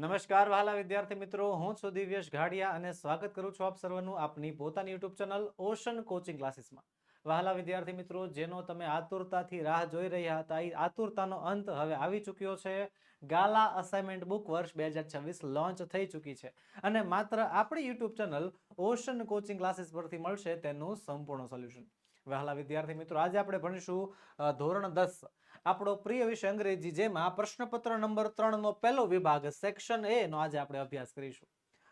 નમસ્કાર વહાલા વિદ્યાર્થી મિત્રો, હું છું દિવ્યેશ ઘાડિયા અને સ્વાગત કરું છું આપ સર્વનું આપની પોતાની યુટ્યુબ ચેનલ ઓશન કોચિંગ ક્લાસીસમાં. વહાલા વિદ્યાર્થી મિત્રો, જેનો તમે આતુરતાથી રાહ જોઈ રહ્યા હતા એ આતુરતાનો અંત હવે આવી ચૂક્યો છે. ગાલા અસાઇનમેન્ટ બુક વર્ષ બે હજાર છવ્વીસ લોન્ચ થઈ ચૂકી છે અને માત્ર આપણી YouTube channel Ocean coaching classes પરથી મળશે તેનું સંપૂર્ણ સોલ્યુશન. વહાલા વિદ્યાર્થી મિત્રો, આજે આપણે ભણીશું ધોરણ દસ. આપણો પ્રિય વિષય અંગ્રેજી, જેમાં પ્રશ્નપત્ર નંબર ત્રણ નો પહેલો વિભાગ સેક્શન એ નો આજે આપણે અભ્યાસ કરીશું.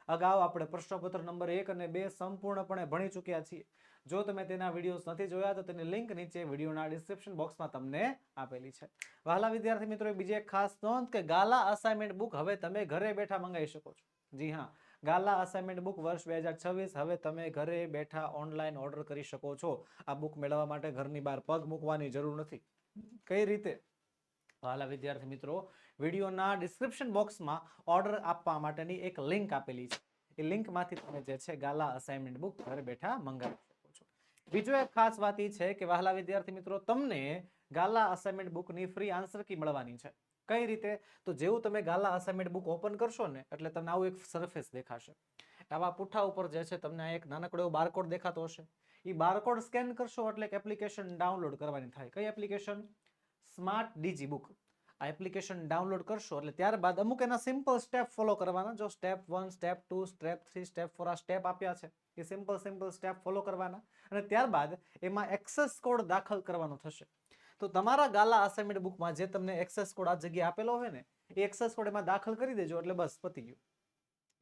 અગાઉ આપણે પ્રશ્નપત્ર નંબર એક અને બે સંપૂર્ણપણે ભણી ચૂક્યા છીએ. જો તમે તેના વિડીયોઝ નથી જોયા, તો તેની લિંક નીચે વિડીયોના ડિસ્ક્રિપ્શન બોક્સમાં તમને આપેલી છે. વહાલા વિદ્યાર્થી મિત્રો બીજી એક ખાસ નોંધ કે ગાલા અસાઇનમેન્ટ બુક હવે તમે ઘરે બેઠા મંગાવી શકો છો. જી હા, ગાલા અસાઇનમેન્ટ બુક વર્ષ બે હજાર છવ્વીસ, હવે તમે ઘરે બેઠા ઓનલાઈન ઓર્ડર કરી શકો છો. આ બુક મેળવવા માટે ઘરની બહાર પગ મૂકવાની જરૂર નથી. કઈ રીતે? વાલા વિદ્યાર્થી મિત્રો, વિડીયોના ડિસ્ક્રિપ્શન બોક્સમાં ઓર્ડર આપવા માટેની એક લિંક આપેલી છે. એ લિંકમાંથી તમે જે છે ગાલા અસાઇનમેન્ટ બુક ઘરે બેઠા મંગાવી શકો છો. બીજો એક ખાસ વાત એ છે કે વહાલા વિદ્યાર્થી મિત્રો, તમને ગાલા અસાઇનમેન્ટ બુકની ફ્રી આન્સર કી મળવાની છે? કઈ રીતે? તો જેવું તમે ગાલા અસાઇનમેન્ટ બુક ઓપન કરશો ને, એટલે તમને આવું એક સરફેસ દેખાશે. આવા પુઠ્ઠા ઉપર જે છે તમને એક નાનકડો બારકોડ દેખાતો હશે. એ બારકોડ સ્કેન કરશો એટલે એક એપ્લિકેશન ડાઉનલોડ કરવાની થાય. કઈ એપ્લિકેશન સ્માર્ટ ડીજી બુક આ એપ્લિકેશન ડાઉનલોડ કરશો એટલે ત્યારબાદ અમુક એના સિમ્પલ સ્ટેપ ફોલો કરવાના. જો step one step two step three step four આ સ્ટેપ આપ્યા છે, એ સિમ્પલ સિમ્પલ સ્ટેપ ફોલો કરવાના. અને ત્યારબાદ એમાં એક્સેસ કોડ દાખલ કરવાનો થશે. તો તમારા ગાલા અસાઇનમેન્ટ બુકમાં જે તમને એક્સેસ કોડ આ જગ્યાએ આપેલો હોય ને, એ એક્સેસ કોડ એમાં દાખલ કરી દેજો એટલે બસ પતી ગયું.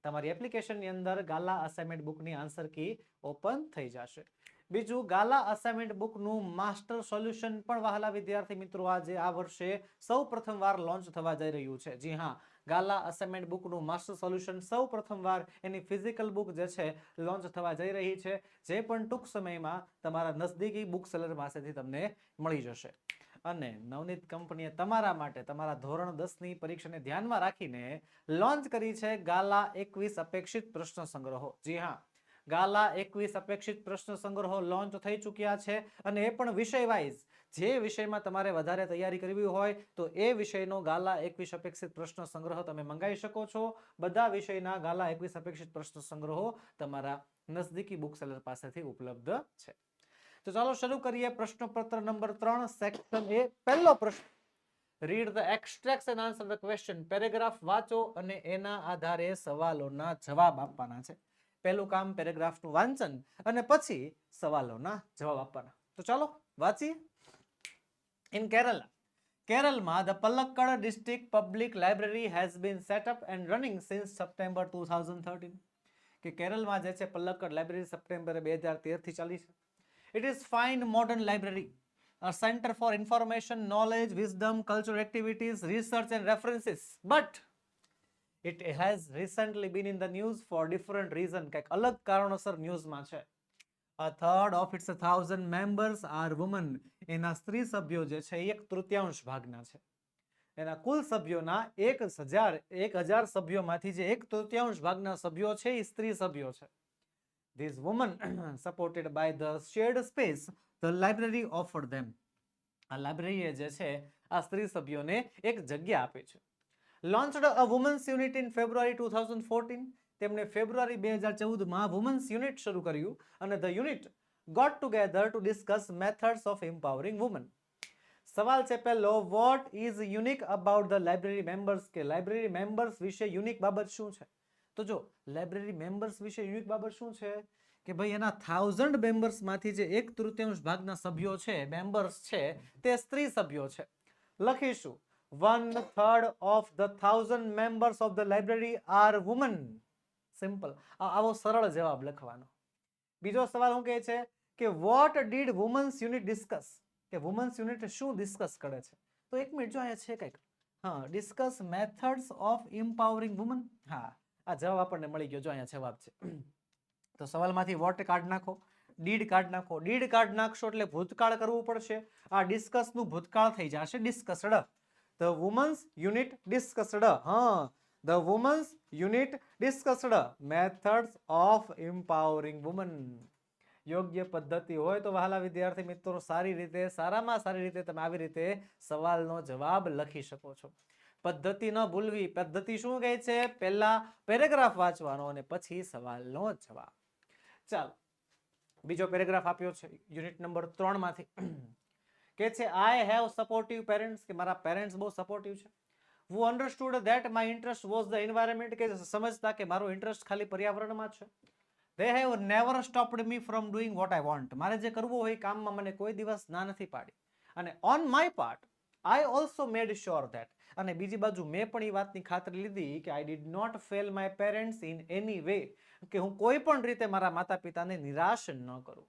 તમારી એપ્લિકેશનની અંદર ગાલા અસાઇનમેન્ટ બુકની આન્સર કી ઓપન થઈ જશે. બીજું, ગાલા અસાઇનમેન્ટ બુકનું માસ્ટર સોલ્યુશન પણ વહાલા વિદ્યાર્થી મિત્રો આજે આ વર્ષે સૌ પ્રથમવાર લોન્ચ થવા જઈ રહ્યું છે. જી હા, ગાલા અસાઇનમેન્ટ બુકનું માસ્ટર સોલ્યુશન સૌ પ્રથમવાર એની ફિઝિકલ બુક જે છે લોન્ચ થવા જઈ રહી છે. જે પણ ટૂંક સમયમાં તમારા નજદીકી બુક સેલર પાસેથી તમને મળી જશે. અને નવનીત કંપનીએ તમારા માટે તમારા ધોરણ દસની પરીક્ષાને ધ્યાનમાં રાખીને લોન્ચ કરી છે ગાલા એકવીસ અપેક્ષિત પ્રશ્ન સંગ્રહો. જી હા ગાલા એકવીસ અપેક્ષિત પ્રશ્ન સંગ્રહો લોન્ચ થઈ ચૂક્યા છે. અને એ પણ વિષય વાઇઝ જે વિષયમાં તમારે વધારે તૈયારી કરવી હોય તો એ વિષયનો ગાલા એકવીસ અપેક્ષિત પ્રશ્ન સંગ્રહ તમે મંગાવી શકો છો. બધા વિષયના ગાલા એકવીસ અપેક્ષિત પ્રશ્ન સંગ્રહો તમારા નજદીકી બુક સેલર પાસેથી ઉપલબ્ધ છે. તો ચાલો શરૂ કરીએ પ્રશ્નપત્ર નંબર ત્રણ સેક્શન એ. પહેલો પ્રશ્ન. Read the extract and answer the question paragraph વાંચો અને એના આધારે સવાલોના જવાબ આપવાના છે. પહેલું કામ પેરેગ્રાફનું વાંચન અને પછી સવાલોના જવાબ આપવાના. તો ચાલો, વાંચીએ. In Kerala કેરલમાં the Palakkad district public library has been set up and running since September two thousand thirteen કે કેરળમાં જે છે પલક્કડ લાઇબ્રેરી સપ્ટેમ્બર બે હજાર તેરથી ચાલી છે. It is fine modern library a centre for information knowledge wisdom cultural activities research and references But it has recently been in the news for different reason. કંઈક અલગ કારણોસર ન્યૂઝમાં છે A third of its thousand members are women. એના સ્ત્રી સભ્યો જે છે એ એક તૃતીયાંશ ભાગના છે એના કુલ સભ્યોના એક હજાર એક હજાર સભ્યોમાંથી જે એક તૃતીયાંશ ભાગના સભ્યો છે એ સ્ત્રી સભ્યો છે These women supported by the shared space the library offered them. આ લાઇબ્રેરીએ જે છે આ સ્ત્રી સભ્યોને એક જગ્યા આપી છે launched a women's unit in February 2014 તેમણે ફેબ્રુઆરી બે હજાર ચૌદમાં વુમન્સ યુનિટ શરૂ કર્યું અને the unit got together to discuss methods of empowering women સવાલ છે પહેલો what is unique about the library members કે લાઇબ્રેરી મેમ્બર્સ વિશે યુનિક બાબત શું છે? તો જો લાઇબ્રેરી મેમ્બર્સ વિશે યુનિક બાબત શું છે? કે ભાઈ એના થાઉઝન્ડ મેમ્બર્સમાંથી જે એક તૃતીયાંશ ભાગના સભ્યો છે મેમ્બર્સ છે, તે સ્ત્રી સભ્યો છે. લખીશું. One third of the thousand members of the library are women simple આવો સરળ જવાબ લખવાનો. બીજો સવાલ શું કહે છે કે what did women's unit discuss કે વુમન્સ યુનિટ શું ડિસ્કસ કરે છે? તો એક મિનિટ, જો અહીંયા છે કંઈક. હા discuss methods of empowering women હા, આ જવાબ આપણને મળી ગયો જો અહીંયા જવાબ છે. તો સવાલમાંથી વોટ કાઢ નાખો ડીડ કાર્ડ નાખો. ડીડ કાર્ડ નાખશો એટલે ભૂતકાળ કરવું પડશે. આ ડિસ્કસનું ભૂતકાળ થઈ જશે. Discussed the women's unit discussed હા the women's unit discussed methods of empowering women યોગ્ય પદ્ધતિ હોય તો વહાલા વિદ્યાર્થી મિત્રો, સારી રીતે, સારામાં સારી રીતે તમે આવી રીતે સવાલનો જવાબ લખી શકો છો. પદ્ધતિ ન ભૂલવી. પદ્ધતિ શું કહે છે? પહેલા પેરેગ્રાફ વાંચવાનો અને પછી સવાલનો જવાબ. ચાલો, બીજો પેરેગ્રાફ આપ્યો છે, યુનિટ નંબર ત્રણમાંથી કે છે આઈ હેવ સપોર્ટિવ પેરેન્ટ્સ કે મારા પેરેન્ટ્સ બહુ સપોર્ટિવ છે. Who understood that my interest was the environment કે સમજતા કે મારો ઇન્ટરેસ્ટ ખાલી પર્યાવરણમાં છે. They have never stopped me from doing what I want મારે જે કરવું હોય કામમાં મને કોઈ દિવસ ના નથી પાડી. અને on my part I also made sure that અને બીજી બાજુ મેં પણ એ વાતની ખાતરી લીધી કે I did not fail my parents in any way કે હું કોઈ પણ રીતે મારા માતા પિતાને નિરાશ ન કરું.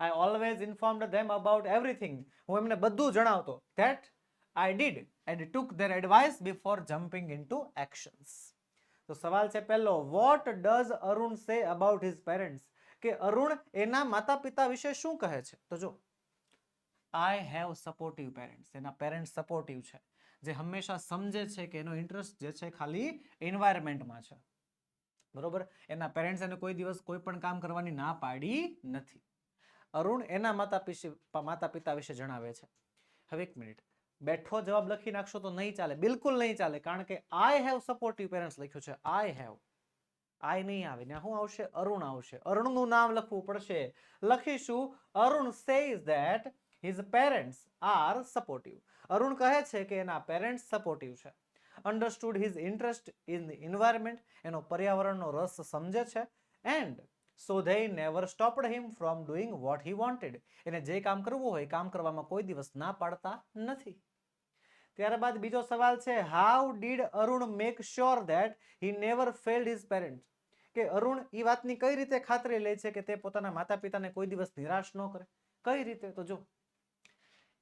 I always informed them about everything હું એમને બધું જણાવતો. That I did and took their advice before jumping into actions તો સવાલ છે પહેલો what does Arun say about his parents કે અરુણ એના માતા પિતા વિશે શું કહે છે? તો જો આઈ હેવ સપોર્ટિવ પેરેન્ટ્સ એના પેરેન્ટ્સ સપોર્ટિવ છે. જે હંમેશા સમજે છે કે એનો ઇન્ટરેસ્ટ જે છે ખાલી એન્વાયરમેન્ટમાં છે. બરોબર? એના પેરેન્ટ્સ એને કોઈ દિવસ કોઈ પણ કામ કરવાની ના પાડી નથી. અરુણ એના માતા પિતા માતા પિતા વિશે જણાવે છે. હવે એક મિનિટ. બેઠો જવાબ લખી નાખશો તો નહીં ચાલે. બિલકુલ નહીં ચાલે, કારણ કે આઈ હેવ સપોર્ટિવ પેરેન્ટ્સ લખ્યું છે. આઈ હેવ આઈ નહીં આવે. ને શું આવશે? અરુણ આવશે. અરુણનું નામ લખવું પડશે. લખીશું, Arun says that his parents are supportive Arun કહે છે કે એના પેરેન્ટ્સ સપોર્ટિવ છે. Understood his interest in the environment એનો પર્યાવરણનો રસ સમજે છે. And so they never stopped him from doing what he wanted એને જે કામ કરવું હોય કામ કરવામાં કોઈ દિવસ ના પાડતા નથી. ત્યારબાદ બીજો સવાલ છે how did Arun make sure that he never failed his parents કે અરુણ એ વાતની કઈ રીતે ખાતરી લે છે કે તે પોતાના માતા પિતાને કોઈ દિવસ નિરાશ ન કરે? કઈ રીતે? તો જો,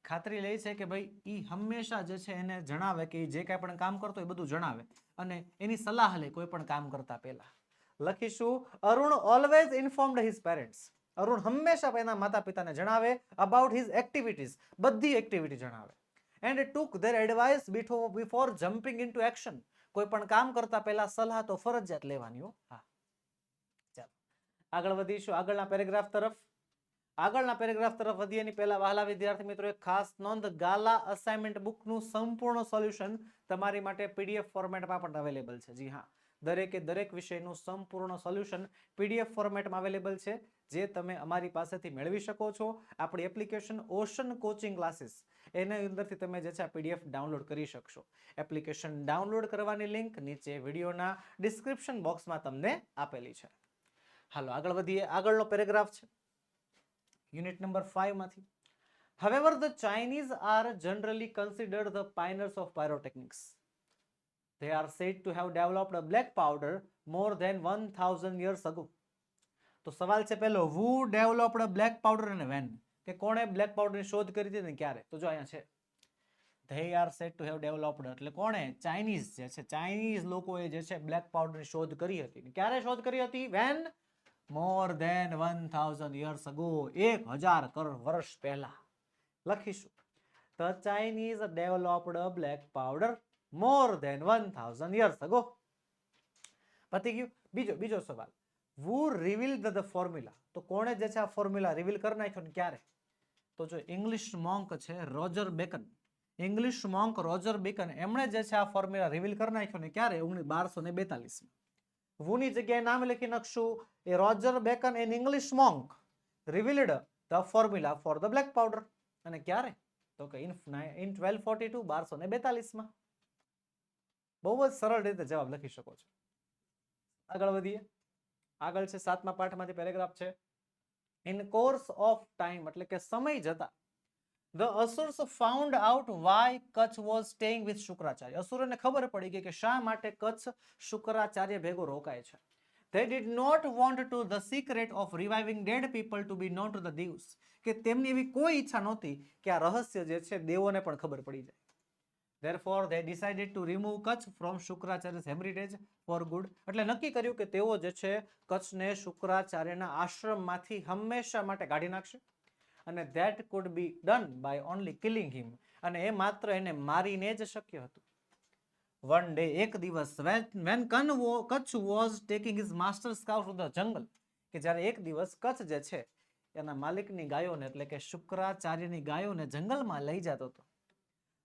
ખાતરી લે છે કે ભાઈ એ હંમેશા જે છે એને જણાવે કે જે કાંઈ પણ કામ કરતો એ બધું જણાવે અને એની સલાહ લે કોઈ પણ કામ કરતા પહેલા. લખીશું, Arun always informed his parents Arun હંમેશા એના માતા પિતાને જણાવે અબાઉટ હિઝ એક્ટિવિટીઝ બધી એક્ટિવિટી જણાવે. And took their advice before jumping into action કોઈ પણ કામ કરતા પહેલા સલાહ તો ફરજિયાત લેવાની હા. ચાલો. આગળ વધીશું. આગળના પેરેગ્રાફ તરફ. આગળના પેરેગ્રાફ તરફ વધીએ એની પહેલા વહાલા વિદ્યાર્થી મિત્રો, એક ખાસ નોંધ. ગાલા અસાઇનમેન્ટ બુકનું સંપૂર્ણ સોલ્યુશન તમારી માટે પીડીએફ ફોર્મેટમાં પણ અવેલેબલ છે. જી હા. દરેકે દરેક વિષયનું સંપૂર્ણ સોલ્યુશન પીડીએફ ફોર્મેટમાં અવેલેબલ છે જે તમે અમારી પાસેથી મેળવી શકો છો. આપણી એપ્લિકેશન ઓશન કોચિંગ ક્લાસીસ એના અંદરથી તમે જે છે આ પીડીએફ ડાઉનલોડ કરી શકશો. એપ્લિકેશન ડાઉનલોડ કરવાની લિંક નીચે વિડીયોના ડિસ્ક્રિપ્શન બોક્સમાં તમને આપેલી છે. હાલો આગળ વધીએ. આગળનો પેરેગ્રાફ છે. યુનિટ નંબર ફાઇવમાંથી However, the Chinese are generally considered the pioneers of pyrotechnics. They are said to have developed a black powder more than 1000 years ago. તો સવાલ છે પહેલો, who developed a black powder and when? કે કોણે black પાવડરની શોધ કરી હતી ને ક્યારે? તો જો અહીંયા છે. They are said to have developed, એટલે કોણે? ચાઇનીઝ જે છે ચાઇનીઝ લોકોએ જે છે બ્લેક પાવડરની શોધ કરી હતી. ને ક્યારે શોધ કરી હતી? When? More than one thousand years ago એક હજાર કરોડ વર્ષ પહેલા. લખીશું. The Chinese developed black powder more than one thousand years ago પતી ગયું બીજો બીજો સવાલ. વુ રિવીલ ધ ફોર્મ્યુલા તો કોણે જે છે આ ફોર્મ્યુલા રિવીલ કરી નાખ્યો ને ક્યારે? તો જો ઇંગ્લિશ મોંક છે Roger Bacon English monk Roger Bacon એમણે જે છે આ ફોર્મ્યુલા રિવીલ કરી નાખ્યો ને ક્યારે? ઓગણીસ, બારસો ને બેતાલીસમાં. વુની જગ્યાએ નામ લખી નાખશું? A Roger Bacon an English monk revealed the formula for the black powder અને ક્યારે? તો કે in in twelve forty two બારસો ને બેતાલીસમાં. બહુ જ સરળ રીતે જવાબ લખી શકો છો. આગળ વધીએ. આગળ છે સાતમા પાઠમાંથી પેરેગ્રાફ છે. ઇન કોર્સ ઓફ ટાઈમ એટલે કે સમય જતા the asurs found out why Kacha was staying with Shukracharya. અસુરોને ખબર પડી ગઈ કે શા માટે કચ્છ શુક્રાચાર્ય ભેગો રોકાય છે. They did not want to the secret of reviving dead people to be known to the devs કે તેમની એવી કોઈ ઈચ્છા નહોતી કે આ રહસ્ય જે છે દેવોને પણ ખબર પડી જાય. Therefore, they decided to remove Kutch from શુક્રાચાર્ય's heritage for good. એટલે નક્કી કર્યું કે તેઓ જે છે, કચ્છને શુક્રાચાર્યના આશ્રમમાંથી હંમેશા માટે કાઢી નાખશે. અને that could be done by only killing him અને એ માત્ર એને મારીને જ શક્ય હતું. વન ડે એક દિવસ વેન કન Kacha was taking his master scout to the jungle કે જ્યારે એક દિવસ કચ્છ જે છે, એના માલિકની ગાયોને, એટલે કે શુક્રાચાર્યની ગાયોને જંગલમાં લઈ જતો હતો.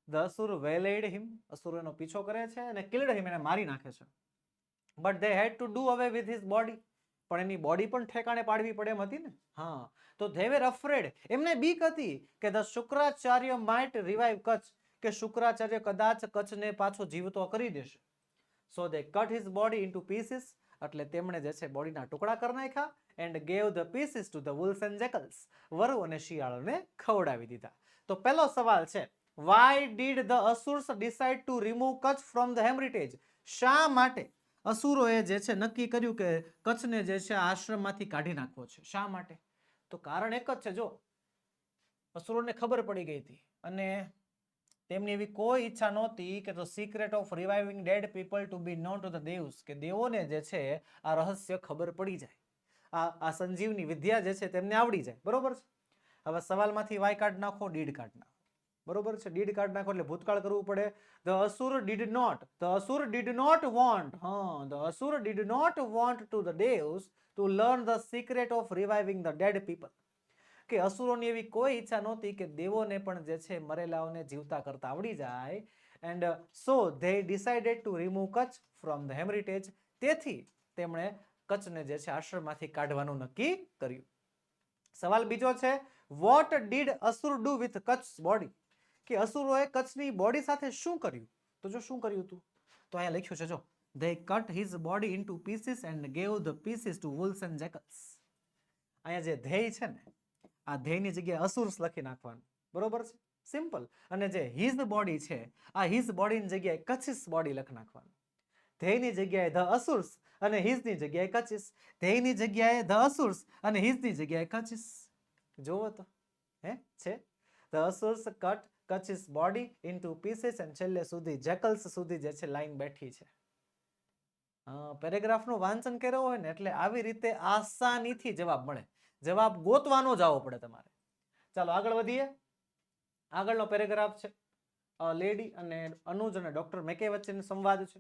ધ અસુર વેલેડ હિમ, અસુર એનો પીછો કરે છે અને કિલ્ડ હિમ એને મારી નાખે છે. But they had to do away with his body પણ એની બોડી પણ ઠેકાણે પાડવી પડે એમ હતી ને? હા. તો ધે વેર અફ્રેડ એમને બીક હતી કે the Shukracharya might revive Kacha, કે શુક્રાચાર્ય કદાચ કચ્છને પાછો જીવતો કરી દેશે. So they cut his body into pieces એટલે તેમણે જે છે બોડીના ટુકડા કરી નાખ્યા and gave the pieces to the wolves and jackals વરુ અને શિયાળોને ખવડાવી દીધા. તો પહેલો સવાલ છે why did the asurs decide to remove Kacha from the hermitage શા માટે? અસુરોએ જે છે નક્કી કર્યું કે કચ્છને જે છે આશ્રમમાંથી કાઢી નાખવો છે. શા માટે? તો કારણ એક જ છે, જો. અસુરોને ખબર પડી ગઈ હતી અને તેમની એવી કોઈ ઈચ્છા નહોતી કે તો secret of reviving dead people to be known to the devs કે દેવોને જે છે આ રહસ્ય ખબર પડી જાય. આ આ સંજીવની વિદ્યા જે છે તેમને આવડી જાય. બરોબર છે? હવે સવાલમાંથી વાય કાર્ડ નાખો ડીડ કાર્ડ નાખો. બરોબર છે? ડીડ કાર્ડ નાખો એટલે ભૂતકાળ કરવું પડે. The asura did not the asura did not want હા the asura did not want to the devs to learn the secret of reviving the dead people કે અસુરોની એવી કોઈ ઈચ્છા નહોતી કે દેવોને પણ જે છે મરેલાઓને જીવતા કરતા આવડી જાય. And so they decided to remove Kacha from the hermitage તેથી તેમણે કચ્છને જે છે આશ્રમમાંથી કાઢવાનું નક્કી કર્યું. સવાલ બીજો છે what did asura do with Kacha body કે અસુરોએ કચ્છની બોડી સાથે શું કર્યું? તો જો શું કર્યું હતું તો અહીંયા લખ્યું છે, જો, they cut his body into pieces and gave the pieces to wolves and jackals અહીંયા જે ધ્યેય છે ને, આ ધ્યેયની જગ્યાએ અસુર્સ લખી નાખવાનું. બરોબર છે? સિમ્પલ અને જે હિઝ બોડી છે, આ હિઝ બોડીની જગ્યાએ કચિસ બોડી લખી નાખવાનું. ધ્યેયની જગ્યાએ ધ અસુર્સ અને હિઝની જગ્યાએ કચિસ ધ્યેયની જગ્યાએ ધ અસુર્સ અને હિઝની જગ્યાએ કચિસ જોવો તો. હે? છે? The asurs cut Kacha's body into pieces and છેલ્લે સુધી જેકલ્સ સુધી જે છે લાઈન બેઠી છે. પેરેગ્રાફનું વાંચન કર્યો હોય ને એટલે આવી રીતે આસાનીથી જવાબ મળે. જવાબ ગોતવાનો જ આવો પડે તમારે. ચાલો આગળ વધીએ. આગળનો પેરેગ્રાફ છે. લેડી અને અનુજ અને ડોક્ટર મેકે વચ્ચેનો સંવાદ છે.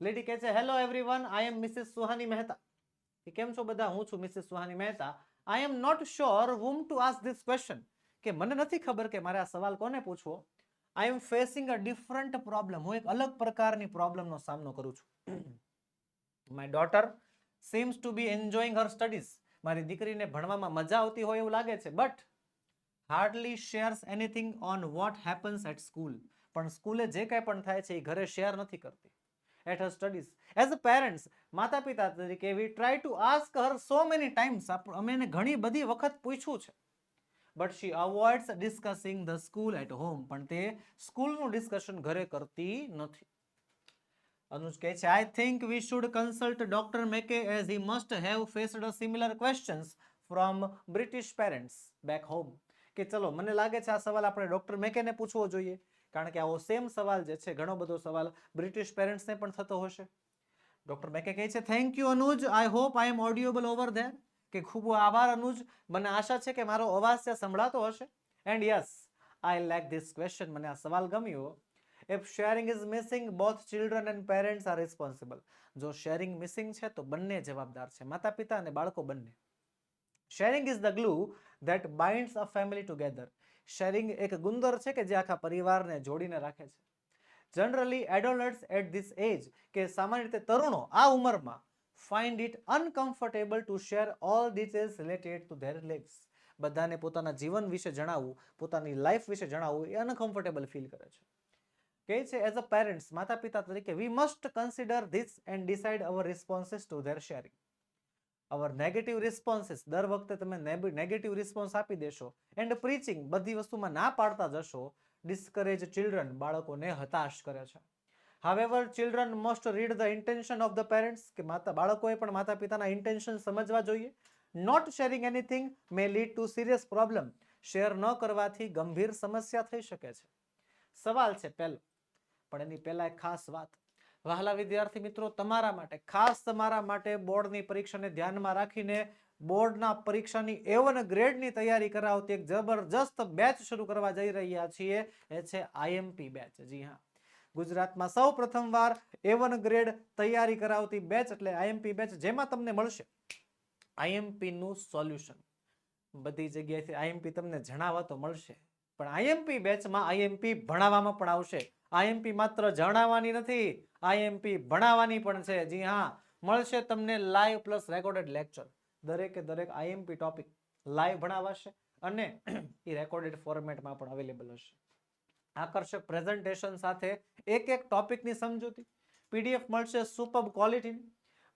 લેડી કહે છે hello everyone I am Mrs Suhani Mehta કેમ છો બધા? હું છું Mrs Suhani Mehta I am not sure whom to ask this question કે મને નથી ખબર કે મારે આ સવાલ કોને પૂછવો? I am facing a different problem હું એક અલગ પ્રકારની પ્રોબ્લેમનો સામનો કરું છું. My daughter seems to be enjoying her studies મારી દીકરીને ભણવામાં મજા આવતી હોય એવું લાગે છે but hardly shares anything on what happens at school પણ સ્કૂલે જે કાંઈ પણ થાય છે, એ ઘરે શેર નથી કરતી. At her studies as a parents માતા પિતા તરીકે we try to ask her so many times અમે એને ઘણી બધી વખત પૂછ્યું છે. But she avoids discussing the school at home પણ તે સ્કૂલનું ડિસ્કશન ઘરે કરતી નથી. અનુજ કહે છે I think we should consult doctor Mackay as he must have faced similar questions from British parents back home કે ચલો, મને લાગે છે આ સવાલ આપણે ડોક્ટર મેકેને પૂછવો જોઈએ, કારણ કે આવો સેમ સવાલ જે છે, ઘણો બધો સવાલ બ્રિટિશ પેરેન્ટ્સને પણ થતો હશે. ડોક્ટર મેકે કહે છે thank you Anuj I hope I am audible over there કે ખૂબ આભાર, અનુજ. મને આશા છે કે મારો અવાજ ત્યાં સંભળાતો હશે. And yes I like this question મને આ સવાલ ગમ્યો. If sharing is missing both children and parents are responsible જો શેરિંગ મિસિંગ છે, તો બંને જવાબદાર છે. માતા પિતા અને બાળકો બંને. Sharing is the glue that binds a family together sharing એક ગુંદર છે કે જે આખા પરિવારને જોડીને રાખે છે. Generally adolescents at this age કે સામાન્ય રીતે તરુણો, આ ઉંમરમાં find it uncomfortable to share all details related to their lifes બધાને પોતાના જીવન વિશે જણાવવું, પોતાની લાઈફ વિશે જણાવવું એ અનકમ્ફર્ટેબલ ફીલ કરે છે. કહે છે એઝ અ પેરેન્ટ્સ માતા પિતા તરીકે we must consider this and decide our responses to their sharing our negative responses દર વખતે તમે નેગેટિવ રિસ્પોન્સ આપી દેશો એન્ડ પ્રીચિંગ બધી વસ્તુમાં ના પાડતા જશો ડિસ્કરેજ ચિલ્ડ્રન બાળકોને હતાશ કરે છે. However children must read the intention of the parents કે માતા, બાળકોએ પણ માતા પિતાના ઇન્ટેન્શન સમજવા જોઈએ. Not sharing anything may lead to serious problem share ન કરવાથી ગંભીર સમસ્યા થઈ શકે છે. સવાલ છે પહેલો. પણ એની પહેલાં એક ખાસ વાત. વહાલા વિદ્યાર્થી મિત્રો, તમારા માટે, ખાસ તમારા માટે બોર્ડની પરીક્ષાને ધ્યાનમાં રાખીને બોર્ડના પરીક્ષાની એવન ગ્રેડની તૈયારી કરાવતી એક જબરજસ્ત બેચ શરૂ કરવા જઈ રહ્યા છીએ. એ છે આઈએમપી બેચ જી હા. ગુજરાતમાં સૌ પ્રથમવાર એવન ગ્રેડ તૈયારી કરાવતી બેચ એટલે આઈએમપી બેચ જેમાં તમને મળશે. આઈએમપી નું સોલ્યુશન બધી જગ્યાએથી આઈએમપી તમને જણાવવા તો મળશે. પણ આઈએમપી બેચમાં આઈએમપી ભણાવવામાં પણ આવશે. આઈએમપી માત્ર જણાવવાની નથી આઈએમપી ભણાવવાની પણ છે. જી હા, મળશે તમને લાઈવ પ્લસ રેકોર્ડેડ લેક્ચર દરેકે દરેક આઈએમપી ટોપિક લાઈવ ભણાવાશે અને એ રેકોર્ડેડ ફોર્મેટમાં પણ અવેલેબલ હશે. આકર્ષક પ્રેઝન્ટેશન સાથે એક એક ટોપિકની સમજૂતી. પીડીએફ મળશે super quality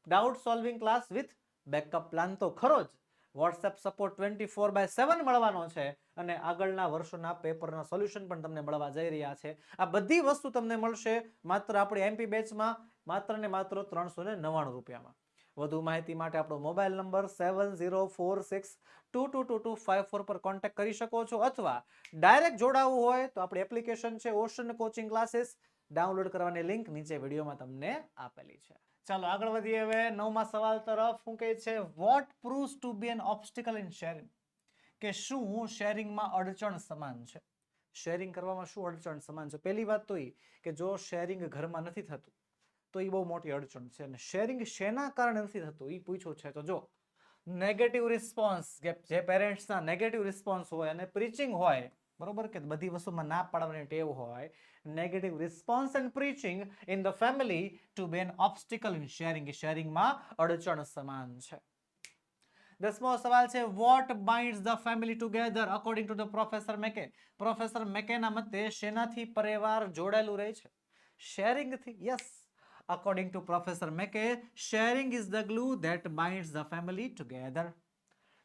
doubt solving class with backup plan તો ખરો જ. WhatsApp support twenty four by seven મળવાનો છે અને આગળના વર્ષોના પેપરના સોલ્યુશન પણ તમને મળવા જઈ રહ્યા છે. આ બધી વસ્તુ તમને મળશે માત્ર આપણી એમપી બેચમાં માત્ર ને માત્ર ત્રણસો ને નવ્વાણું રૂપિયામાં. વધુ માહિતી માટે આપણો mobile number seven zero four six two two two two five four પર કોન્ટેક્ટ કરી શકો છો. અથવા ડાયરેક્ટ જોડાવવું હોય તો આપણી એપ્લિકેશન છે ઓશન કોચિંગ ક્લાસીસ. ડાઉનલોડ કરવાની લિંક નીચે વિડીયોમાં તમને આપેલી છે. ચાલો આગળ વધીએ હવે નવમા સવાલ તરફ. હું કહે છે what proves to be an obstacle in sharing કે શું શેરિંગમાં અડચણ સમાન છે? શેરિંગ કરવામાં શું અડચણ સમાન છે? પહેલી વાત તો એ કે જો શેરિંગ ઘરમાં નથી થતું તો એ બહુ મોટી અડચણ છે અને શેરિંગ શેના કારણે નથી થતું એ પૂછ્યું છે તો જો નેગેટિવ રિસ્પોન્સ કે જે પેરેન્ટ્સના નેગેટિવ રિસ્પોન્સ હોય અને પ્રીચિંગ હોય, બરોબર કે બધી વસ્તુમાં ના પાડવાની ટેવ હોય negative response and preaching in the family to ban an obstacle sharing sharing. શેરિંગમાં અડચણ સમાન છે. દસમો સવાલ છે what binds the family together according to the professor Mackay professor મેકેના મતે શેનાથી પરિવાર જોડાયેલું રહે છે? શેરિંગથી yes according to professor Mackay sharing is the glue that binds the family together.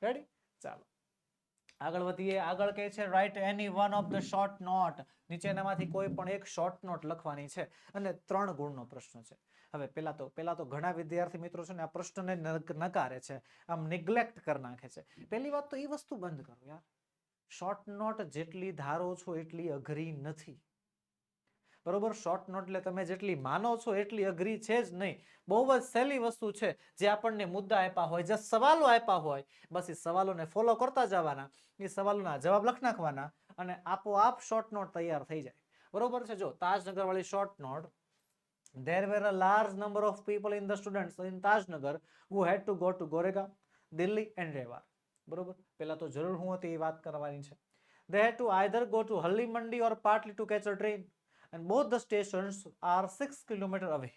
Ready? ચાલો. આગળ વધીએ. આગળ કહે છે right any one of the short note નીચેનામાંથી કોઈ પણ એક શોર્ટ નોટ લખવાની છે. અને ત્રણ ગુણનો પ્રશ્ન છે. હવે પેલા તો પેલા તો ઘણા વિદ્યાર્થી મિત્રો છે ને આ પ્રશ્નને નકારે છે. આમ નિગ્લેક્ટ કરી નાખે છે. પહેલી વાત તો એ વસ્તુ બંધ કરો યાર. શોર્ટ નોટ જેટલી ધારો છો એટલી અઘરી નથી. બરોબર? શોર્ટ નોટ એટલે તમે જેટલી માનો છો એટલી અઘરી છે જ નહીં. બહુ જ સહેલી વસ્તુ છે જે આપણને મુદ્દા આપ્યા હોય જે સવાલો આપ્યા હોય બસ એ સવાલોને ફોલો કરતા જવાના એ સવાલોના જવાબ લખ નાખવાના અને આપોઆપ શોર્ટ નોટ તૈયાર થઈ જાય. બરોબર છે? જો તાજનગર વાળી short note there were a large number of people in the students in Tajnagar who had to go to Goregaon, Delhi and Rewar. બરોબર? પેલા તો જરૂર હું હતી એ વાત કરવાની છે. They head to either go to Halli Mandi or partly to catch a train. And both the stations are 6 kilometer away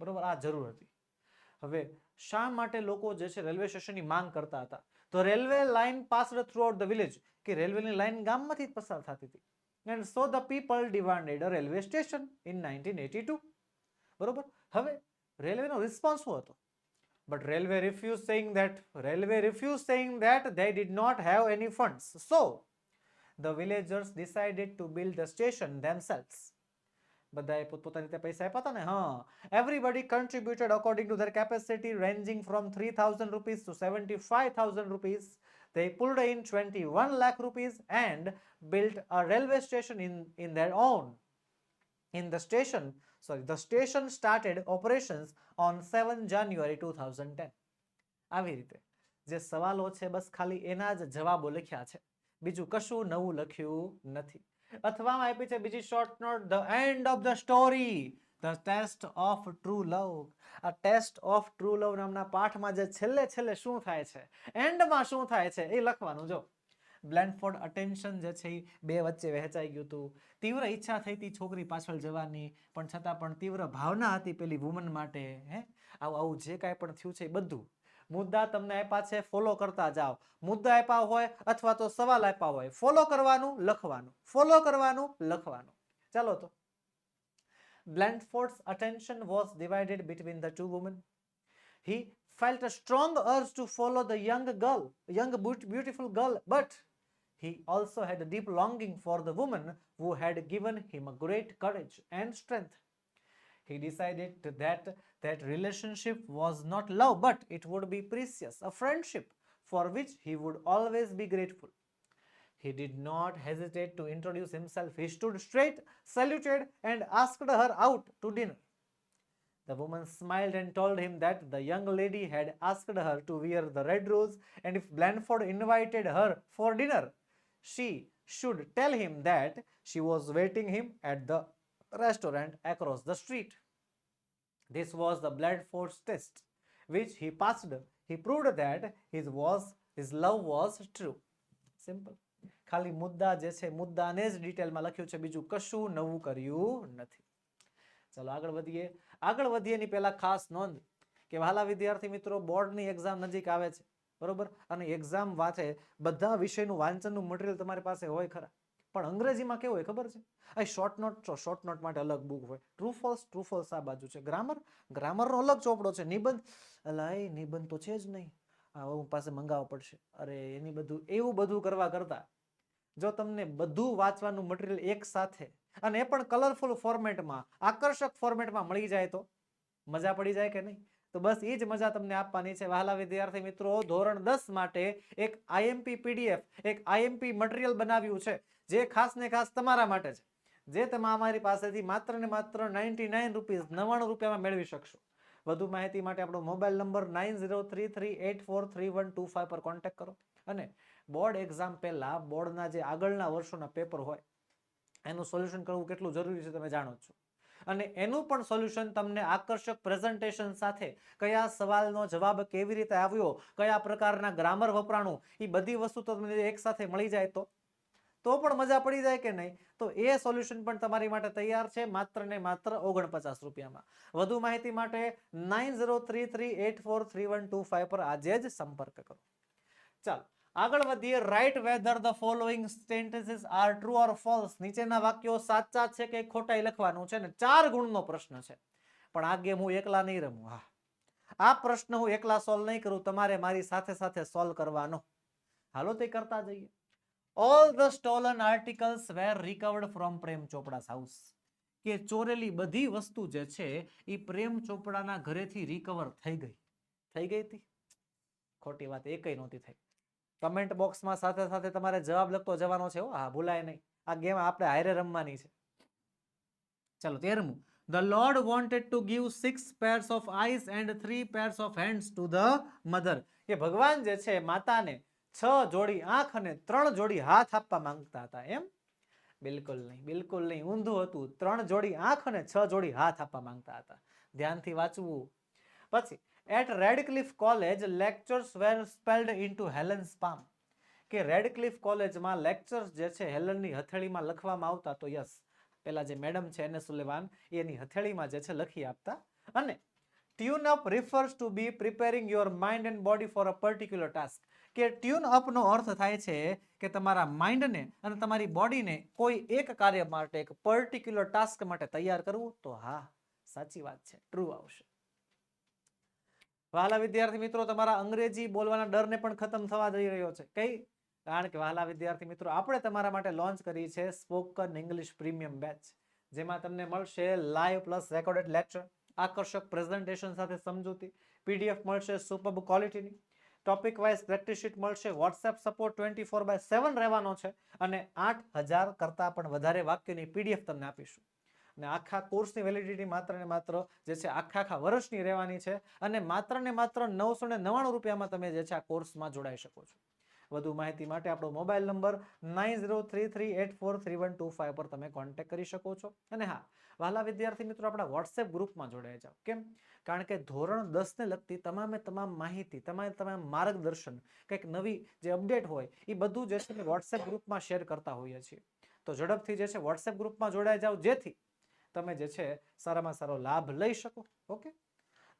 બરોબર આ જરૂર હતી હવે શા માટે લોકો જે છે રેલવે સ્ટેશનની માંગ કરતા હતા તો railway line passed throughout the village કે રેલવેની લાઇન ગામમાંથી જ પસાર થતી હતી and so the people demanded a railway station in 1982 બરોબર હવે રેલવેનો રિસ્પોન્સ શું હતો but railway refuse saying that railway refuse saying that they did not have any funds so the villagers decided to build the station themselves બધાએ પોતપોતાની રીતે પૈસા આપ્યા હતા ને હા everybody contributed according to their capacity ranging from 3000 rupees to 75000 rupees they pulled in 21 lakh rupees and built a railway station in in their own in the station sorry the station started operations on 7 january 2010 આવી રીતે જે સવાલો છે બસ ખાલી એના જ જવાબો લખ્યા છે બીજું કશું નવું લખ્યું નથી અથવા આપી છે બીજી short note the end of the story the test of true love આ ટેસ્ટ ઓફ ટ્રુ લવ નામના પાઠમાં જે છેલ્લે છેલ્લે શું થાય છે? એન્ડમાં શું થાય છે? એ લખવાનું, જો. બ્લેન્ડફોર્ડ અટેન્શન જે છે એ બે વચ્ચે વહેંચાઈ ગયું હતું. તીવ્ર ઈચ્છા થઈ હતી છોકરી પાછળ જવાની, પણ છતાં પણ તીવ્ર ભાવના હતી પેલી વુમન માટે, હે? આવું આવું જે કાંઈ પણ થયું છે એ બધું મુદ્દા તમને આપ્યા છે ફોલો કરતા જાઓ મુદ્દા આપ્યા હોય અથવા તો સવાલ આપ્યા હોય ફોલો કરવાનું લખવાનું ફોલો કરવાનું લખવાનું ચાલો તો attention was divided between the two women. He felt a strong urge to follow the young girl, young beaut- beautiful girl, but he also had a deep longing for the woman who had given him a great courage and strength. He decided that that relationship was not love, but it would be precious, a friendship for which he would always be grateful. He did not hesitate to introduce himself. He stood straight, saluted, and asked her out to dinner. The woman smiled and told him that the young lady had asked her to wear the red rose, and if Blandford invited her for dinner, she should tell him that she was waiting him at the restaurant across the street. This was the Blandford's test, which he passed. He proved that his was his love was true. Simple. ખાલી મુદ્દા જે છે મુદ્દાને જ ડિટેલમાં લખ્યું છે બીજું કશું નવું કર્યું નથી ચલો આગળ વધીએ આગળ વધીએ ની પહેલા ખાસ નોંધ કે વહાલા વિદ્યાર્થી મિત્રો બોર્ડની એક્ઝામ નજીક આવે છે બરોબર અને એક્ઝામ વાંચે બધા વિષયનું વાંચનનું મટીરિયલ તમારી પાસે હોય ખરા પણ અંગ્રેજીમાં કેવું હોય ખબર છે? આ શોર્ટ નોટ શોર્ટ નોટ માટે અલગ બુક હોય. ટ્રુ ફોલ્સ ટ્રુ ફોલ્સ આ બાજુ છે. ગ્રામર ગ્રામરનો અલગ ચોપડો છે. નિબંધ? લાય નિબંધ તો છે જ નહીં. હું પાસે મંગાવવો પડશે. અરે, એની બધું, એવું બધું કરવા કરતા. જો તમને બધું વાંચવાનું મટીરિયલ એક સાથે, અને એ પણ કલરફુલ ફોર્મેટમાં આકર્ષક ફોર્મેટમાં મળી જાય તો, મજા પડી જાય કે નહીં? તો બસ એ જ મજા તમને આપવાની છે. વહાલા વિદ્યાર્થી મિત્રો, ધોરણ દસ માટે એક આઈએમપી પીડીએફ, એક આઈએમપી મટીરિયલ બનાવ્યું છે, જે ખાસ ને ખાસ તમારા માટે છે. જે તમે અમારી પાસેથી માત્ર ને માત્ર નાઇન્ટી નાઇન રૂપીઝ નવ્વાણું રૂપિયામાં મેળવી શકશો. વધુ માહિતી માટે આપણો mobile number nine zero three three eight four three one two five પર કોન્ટેક્ટ કરો. અને બોર્ડ એક્ઝામ પહેલા બોર્ડના જે આગળના વર્ષોના પેપર હોય, એનું સોલ્યુશન કરવું કેટલું જરૂરી છે તમે જાણો છો. અને એનું પણ સોલ્યુશન તમને આકર્ષક પ્રેઝન્ટેશન સાથે કયા સવાલનો જવાબ કેવી રીતે આવ્યો, કયા પ્રકારના ગ્રામર વપરાણું એ બધી વસ્તુ તમને એકસાથે મળી જાય તો. તો પણ મજા પડી જાય કે નહીં? તો એ સોલ્યુશન પણ તમારી માટે તૈયાર છે માત્ર ને માત્ર ઓગણપચાસ રૂપિયામાં. વધુ માહિતી માટે nine zero three three eight four three one two five પર આજે જ સંપર્ક કરો. ચાલો. આગળ વધીએ right whether the following sentences are true or false નીચેના વાક્યો સાચા છે કે ખોટા લખવાનું છે ને ચાર ગુણનો પ્રશ્ન છે. પણ આ ગેમ હું એકલા નહીં રમું. હા. આ પ્રશ્ન હું એકલા સોલ્વ નહીં કરું, તમારે મારી સાથે સાથે સોલ્વ કરવાનો. હાલો તે કરતા જઈએ. All the stolen articles were recovered from Prem Chopra's house કે ચોરેલી બધી વસ્તુ જે છે એ પ્રેમ ચોપડાના ઘરેથી રિકવર થઈ ગઈ. થઈ ગઈ હતી? ખોટી વાત, એકય નહોતી થઈ. કમેન્ટ બોક્સમાં સાથે સાથે તમારે જવાબ લખતો જવાનો છે હા. ભૂલાય નહીં. આ ગેમ આપણે હારે રમવાની છે. ચલો તેરમું the lord wanted to give six pairs of eyes and three pairs of hands to the mother કે ભગવાન જે છે, માતાને છ જોડી આંખ અને ત્રણ જોડી હાથ આપવા માંગતા હતા. એમ? બિલકુલ નહીં બિલકુલ નહીં. ઊંધું હતું. ત્રણ જોડી આંખ અને છ જોડી હાથ આપવા માંગતા હતા. ધ્યાનથી વાંચવું. પછી at Radcliffe college lectures were spelled into Helen's spam કે રેડક્લિફ કોલેજમાં લેક્ચર્સ જે છે, હેલનની હથેળીમાં લખવામાં આવતા, તો યસ, પેલા જે મેડમ છે, એને સુલેવાન એની હથેળીમાં જે છે લખી આપતા. અને tune up refers to be preparing your mind and body for a particular task કે ટ્યુન અપનો અર્થ થાય છે કે તમારા માઇન્ડને અને તમારી બોડીને કોઈ એક કાર્ય માટે, એક પર્ટિક્યુલર ટાસ્ક માટે તૈયાર કરવું. તો હા, સાચી વાત છે ટ્રુ આવશે. વહાલા વિદ્યાર્થી મિત્રો, તમારા અંગ્રેજી બોલવાના ડરને પણ ખતમ થવા જઈ રહ્યો છે. કઈ? કારણ કે વહાલા વિદ્યાર્થી મિત્રો, આપણે તમારા માટે લોન્ચ કરી છે સ્પોકન ઇંગ્લિશ પ્રીમિયમ બેચ જેમાં તમને મળશે લાઈવ પ્લસ રેકોર્ડેડ લેક્ચર આકર્ષક પ્રેઝન્ટેશન સાથે સમજૂતી પીડીએફ મળશે સુપર ક્વોલિટીની ટોપિક વાઇઝ પ્રેક્ટિસ શીટ મળશે WhatsApp support twenty four by seven રહેવાનો છે, અને આઠ હજાર કરતાં પણ વધારે વાક્યની પીડીએફ તમને આપીશું. અને આખા કોર્સની વેલિડિટી માત્ર ને માત્ર જે છે આખા આખા વર્ષની રહેવાની છે અને માત્ર ને માત્ર નવસો ને નવ્વાણું રૂપિયામાં તમે જે છે આ કોર્સમાં જોડાઈ શકો છો. વધુ માહિતી માટે આપણો mobile number nine zero three three eight four three one two five પર તમે કોન્ટેક્ટ કરી શકો છો. અને હા વહાલા વિદ્યાર્થી મિત્રો, આપણા વોટ્સએપ ગ્રુપમાં જોડાઈ જાઓ. કેમ? કારણ કે ધોરણ દસને લગતી તમામે તમામ માહિતી, તમામે તમામ માર્ગદર્શન, કંઈક નવી જે અપડેટ હોય એ બધું જે છે વોટ્સએપ ગ્રુપમાં શેર કરતા હોઈએ છીએ. તો ઝડપથી જે છે વોટ્સએપ ગ્રુપમાં જોડાઈ જાઓ. જેથી તમે જે છે સારામાં સારો લાભ લઈ શકો, ઓકે?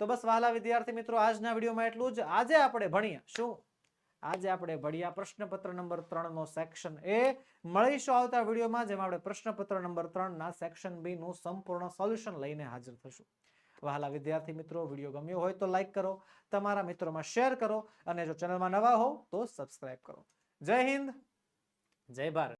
તો બસ વહાલા વિદ્યાર્થી મિત્રો, આજના વિડીયોમાં એટલું જ. આજે આપણે ભણીએ. શું? આજે આપણે ભણ્યા પ્રશ્નપત્ર નંબર ત્રણ નો સેક્શન એ. મળીશું આવતા વિડીયોમાં, જેમાં આપણે પ્રશ્નપત્ર નંબર ત્રણ ના સેક્શન બી નું સંપૂર્ણ સોલ્યુશન લઈને હાજર થશું. વહાલા વિદ્યાર્થી મિત્રો, વીડિયો ગમ્યો હોય તો લાઈક કરો, તમારા મિત્રોમાં શેર કરો, અને જો ચેનલમાં નવા હો તો સબસ્ક્રાઈબ કરો. જય હિન્દ. જય ભારત.